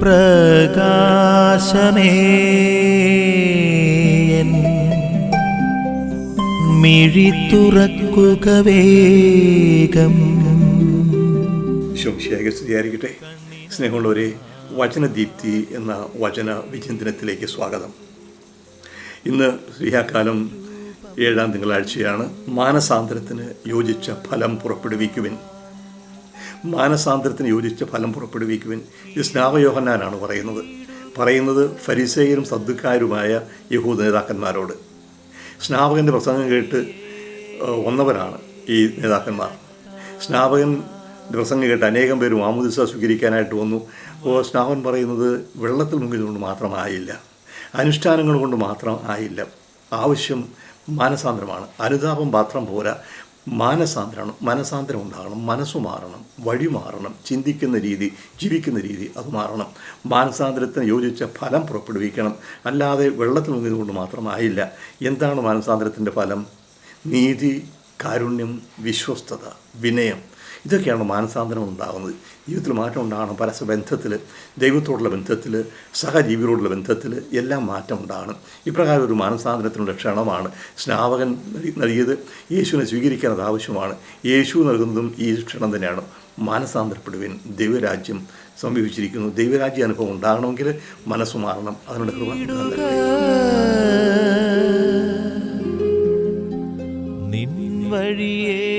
പ്രകാശമേ. മിഴി തുറക്കുക വേഗം. ശോഭിശേഖര സ്തുതിയായിരിക്കട്ടെ. സ്നേഹമുള്ളവരെ വചനദീപ്തി എന്ന വചന വിചിന്തനത്തിലേക്ക് സ്വാഗതം. ഇന്ന് സ്ത്രീയാക്കാലം ഏഴാം തിങ്കളാഴ്ചയാണ് മാനസാന്തരത്തിന് യോജിച്ച ഫലം പുറപ്പെടുവിക്കുവിൻ. മാനസാന്തരത്തിന് യോജിച്ച ഫലം പുറപ്പെടുവിക്കുവിൻ ഇത് സ്നാവയോഹന്നാനാണ് പറയുന്നത്. പറയുന്നത് ഫരിസേയരും സദ്ദുക്കാരുമായ യഹൂദ നേതാക്കന്മാരോട്. സ്നാപകന്റെ പ്രസംഗം കേട്ട് വന്നവരാണ് ഈ നേതാക്കന്മാർ. സ്നാപകൻ പ്രസംഗം കേട്ട് അനേകം പേര് മാമുദിസ സ്വീകരിക്കാനായിട്ട് വന്നു. അപ്പോൾ സ്നാപകൻ പറയുന്നത് വെള്ളത്തിൽ മുങ്ങിയതുകൊണ്ട് മാത്രമായില്ല അനുഷ്ഠാനങ്ങൾ കൊണ്ട് മാത്രം ആയില്ല. ആവശ്യം മാനസാന്തരമാണ്. അനുതാപം മാത്രം പോരാ. മാനസാന്തരമാണ് മനസാന്തരം ഉണ്ടാകണം മനസ്സു മാറണം വഴി മാറണം ചിന്തിക്കുന്ന രീതി ജീവിക്കുന്ന രീതി അത് മാറണം. മാനസാന്തരത്തിന് യോജിച്ച ഫലം പുറപ്പെടുവിക്കണം. അല്ലാതെ വെള്ളത്തിൽ മുങ്ങിയതുകൊണ്ട് മാത്രമായില്ല. എന്താണ് മാനസാന്തരത്തിന്റെ ഫലം? നീതി കാരുണ്യം വിശ്വസ്തത വിനയം. ഇതൊക്കെയാണ് മാനസാന്തരം ഉണ്ടാകുന്നത് ജീവിതത്തിൽ മാറ്റം ഉണ്ടാകണം. പരസ്പര ബന്ധത്തിൽ ദൈവത്തോടുള്ള ബന്ധത്തിൽ സഹജീവികളോടുള്ള ബന്ധത്തിൽ എല്ലാം മാറ്റം ഉണ്ടാകണം. ഇപ്രകാരം ഒരു മാനസാന്തരത്തിനുള്ള ക്ഷണമാണ് സ്നാവകൻ നൽകി- നൽകിയത്. യേശുവിനെ സ്വീകരിക്കേണ്ടത് ആവശ്യമാണ്. യേശു നൽകുന്നതും ഈ ക്ഷണം തന്നെയാണ്. മാനസാന്തരപ്പെടുവൻ. ദൈവരാജ്യം സംഭവിച്ചിരിക്കുന്നു ദൈവരാജ്യ അനുഭവം ഉണ്ടാകണമെങ്കിൽ മനസ്സ് മാറണം. അതിനുള്ള കൃപ വഴിയേ